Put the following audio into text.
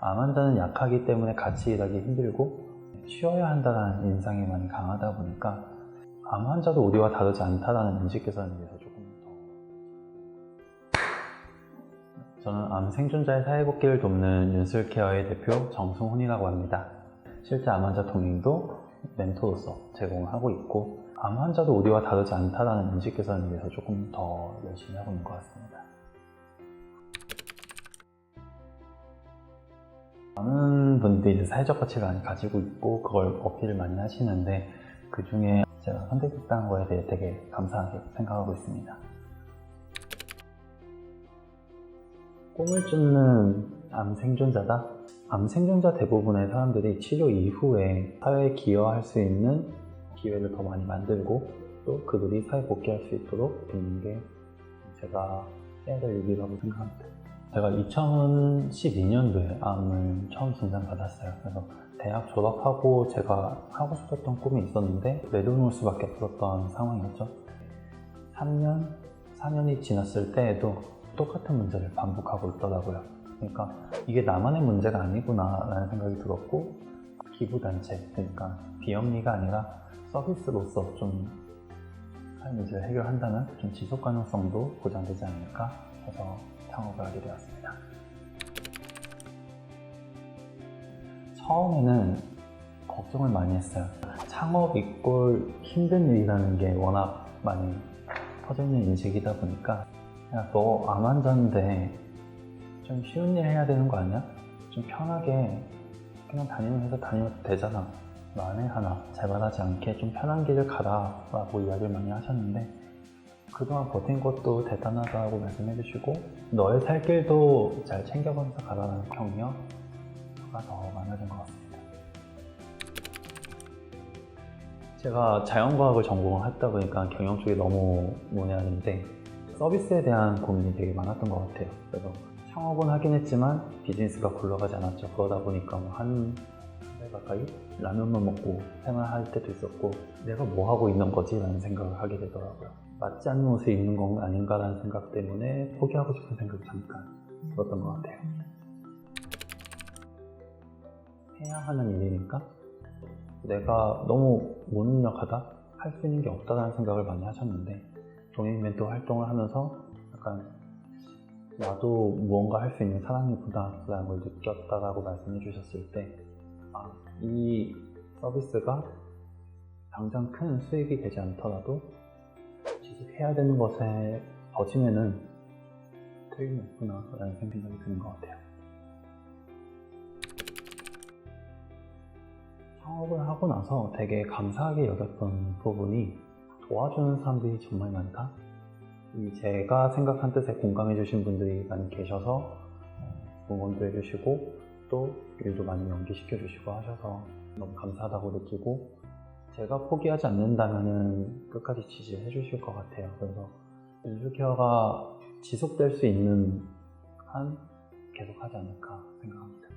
암 환자는 약하기 때문에 같이 일하기 힘들고 쉬어야 한다는 인상이 많이 강하다 보니까 암 환자도 우리와 다르지 않다라는 인식 개선을 위해서 조금 더 저는 암 생존자의 사회복귀를 돕는 윤슬케어의 대표 정승훈이라고 합니다. 실제 암 환자 동행도 멘토로서 제공하고 있고 암 환자도 우리와 다르지 않다라는 인식 개선을 위해서 조금 더 열심히 하고 있는 것 같습니다. 많은 분들이 이제 사회적 가치를 많이 가지고 있고 그걸 어필을 많이 하시는데 그 중에 제가 선택했다는 거에 대해 되게 감사하게 생각하고 있습니다. 꿈을 쫓는 암 생존자다? 암 생존자 대부분의 사람들이 치료 이후에 사회에 기여할 수 있는 기회를 더 많이 만들고 또 그들이 사회 복귀할 수 있도록 돕는 게 제가 해야 될 일이라고 생각합니다. 제가 2012년도에 암을 처음 진단받았어요. 그래서 대학 졸업하고 제가 하고 싶었던 꿈이 있었는데 내려놓을 수밖에 없었던 상황이었죠. 3년, 4년이 지났을 때에도 똑같은 문제를 반복하고 있더라고요. 그러니까 이게 나만의 문제가 아니구나 라는 생각이 들었고 기부단체, 그러니까 비영리가 아니라 서비스로서 좀삶 문제를 해결한다면 좀 지속 가능성도 보장되지 않을까 해서 창업을 하게 되었습니다. 처음에는 걱정을 많이 했어요. 창업 이꼴 힘든 일이라는 게 워낙 많이 퍼져 있는 인식이다 보니까 야, 너 암 환자인데 좀 쉬운 일 해야 되는 거 아니야? 좀 편하게 그냥 다니는 회사 다니면 되잖아. 만에 하나 재발하지 않게 좀 편한 길을 가라 라고 이야기를 많이 하셨는데 그동안 버틴 것도 대단하다고 말씀해 주시고 너의 살 길도 잘 챙겨가면서 가라는 격려가 더 많아진 것 같습니다. 제가 자연과학을 전공을 했다 보니까 경영 쪽이 너무 문외한인데 서비스에 대한 고민이 되게 많았던 것 같아요. 그래서 창업은 하긴 했지만 비즈니스가 굴러가지 않았죠. 그러다 보니까 뭐한 달 가까이 라면만 먹고 생활할 때도 있었고 내가 뭐 하고 있는 거지? 라는 생각을 하게 되더라고요. 맞지 않는 옷을 입는 건 아닌가라는 생각 때문에 포기하고 싶은 생각이 잠깐 들었던 것 같아요. 해야 하는 일이니까 내가 너무 무능력하다? 할 수 있는 게 없다라는 생각을 많이 하셨는데 동행 멘토 활동을 하면서 약간 나도 무언가 할 수 있는 사람이구나라는 걸 느꼈다라고 말씀해 주셨을 때 아, 이 서비스가 당장 큰 수익이 되지 않더라도 지속해야 되는 것에 버짐에는 틀림이 없구나 라는 생각이 드는 것 같아요. 창업을 하고 나서 되게 감사하게 여겼던 부분이 도와주는 사람들이 정말 많다. 이 제가 생각한 뜻에 공감해 주신 분들이 많이 계셔서 응원도 해주시고 또 일도 많이 연기시켜 주시고 하셔서 너무 감사하다고 느끼고 제가 포기하지 않는다면 끝까지 지지해 주실 것 같아요. 그래서 윤수케어가 지속될 수 있는 한 계속 하지 않을까 생각합니다.